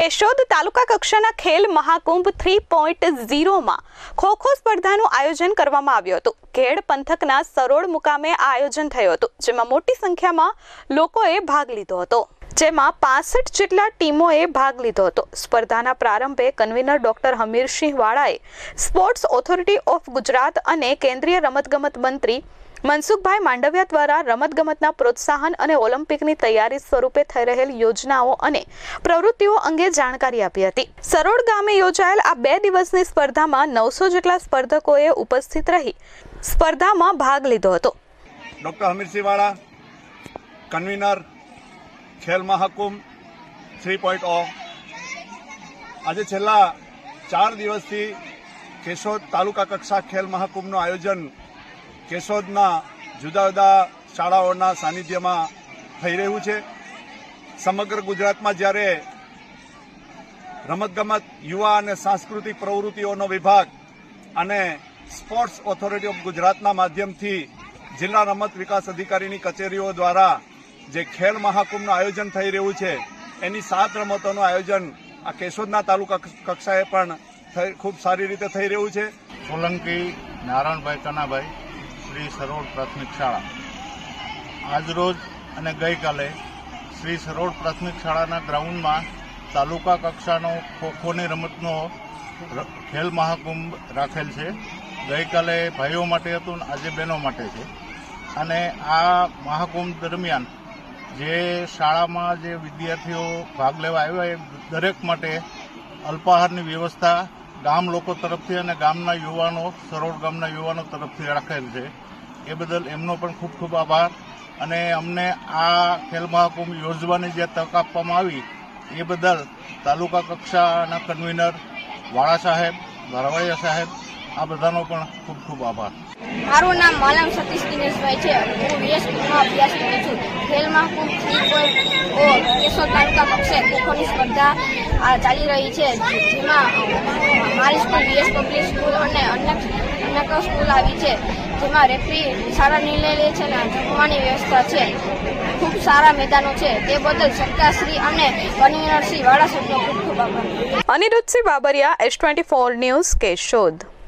કેશોદ તાલુકા કક્ષાના Khel Mahakumbh three point ઝીરોમાં ખોખો સ્પર્ધાનું આયોજન કરવામાં આવ્યું હતું. ખેડ પંથકના સરોડ મુકામે આ આયોજન થયું હતું, જેમાં મોટી સંખ્યામાં લોકોએ ભાગ લીધો હતો. જેમાં પાસઠ જેટલા ટીમોએ ભાગ લીધો હતો. સ્પર્ધાના પ્રારંભે કન્વીનર ડોક્ટર હમીરસિંહ વાળાએ સ્પોર્ટ્સ ઓથોરિટી ઓફ ગુજરાત અને કેન્દ્રીય રમતગમત મંત્રી મનસુખભાઈ માંડવિયા દ્વારા રમતગમતના પ્રોત્સાહન અને ઓલિમ્પિકની તૈયારી સ્વરૂપે થઈ રહેલ યોજનાઓ અને પ્રવૃત્તિઓ અંગે જાણકારી આપી હતી. સરોડ ગામે યોજાયેલ આ બે દિવસની સ્પર્ધામાં નવસો જેટલા સ્પર્ધકોએ ઉપસ્થિત રહી સ્પર્ધામાં ભાગ લીધો હતો. ડૉક્ટર હમીરસિંહવાળા કન્વીનર, ખેલ મહાકુંભ, થ્રી પોઈન્ટ ઓ. આજે છેલ્લા ચાર દિવસથી કેશોદ તાલુકા કક્ષા ખેલ મહાકુંભનું આયોજન કેશોદના જુદા જુદા શાળાઓના સાનિધ્યમાં થઈ રહ્યું છે. સમગ્ર ગુજરાતમાં જ્યારે રમતગમત, યુવા અને સાંસ્કૃતિક પ્રવૃત્તિઓનો વિભાગ અને સ્પોર્ટ્સ ઓથોરિટી ઓફ ગુજરાતના માધ્યમથી જિલ્લા રમત વિકાસ અધિકારીની કચેરીઓ દ્વારા જે ખેલ મહાકુંભનું આયોજન થઈ રહ્યું છે, એની સાત રમતોનું આયોજન આ કેશોદના તાલુકા કક્ષાએ પણ ખૂબ સારી રીતે થઈ રહ્યું છે. સોલંકી, નારાયણભાઈ કનાભાઈ શ્રી સરોડ પ્રાથમિક શાળા. આજરોજ અને ગઈકાલે શ્રી સરોડ પ્રાથમિક શાળાના ગ્રાઉન્ડમાં તાલુકા કક્ષાનો ખોખોની રમતનો ખેલ મહાકુંભ રાખેલ છે. ગઈકાલે ભાઈઓ માટે હતું ને આજે બહેનો માટે છે. અને આ મહાકુંભ દરમિયાન જે શાળામાં જે વિદ્યાર્થીઓ ભાગ લેવા આવ્યા એ દરેક માટે અલ્પાહારની વ્યવસ્થા ગામ લોકો તરફથી અને ગામના યુવાનો સરોડ ગામના યુવાનો તરફથી રાખેલ છે. એ બદલ એમનો પણ ખૂબ ખૂબ આભાર. અને અમને આ ખેલ મહાકુંભ યોજવાની જે તક આપવામાં આવી, એ બદલ તાલુકા કક્ષાના કન્વીનર વાળા સાહેબ ધારાવાડિયા સાહેબ, આ બધાનો પણ ખૂબ ખૂબ આભાર. મારું નામ માલમ સતીશ દિનેશભાઈ છે. હું વીએસ અભ્યાસ કરું ખૂબ થ્રી પોઈન્ટ ઓ કેશોદ તાલુકા કક્ષાએ ખોખોની સ્પર્ધા ચાલી રહી છે, જેમાં મારી સ્કૂલ વીએસ પબ્લિક સ્કૂલ અને અન્ય સ્કૂલ આવી છે, જેમાં રેફરી સારા નિર્ણય લે છે અને જમવાની વ્યવસ્થા છે. ખૂબ સારા મેદાનો છે. તે બદલ સરકારશ્રી અને કન્વીનરશ્રી વાળા સભ્યો ખૂબ ખૂબ આભાર. Aniruddhsinh Babariya, S twenty four news, Keshod.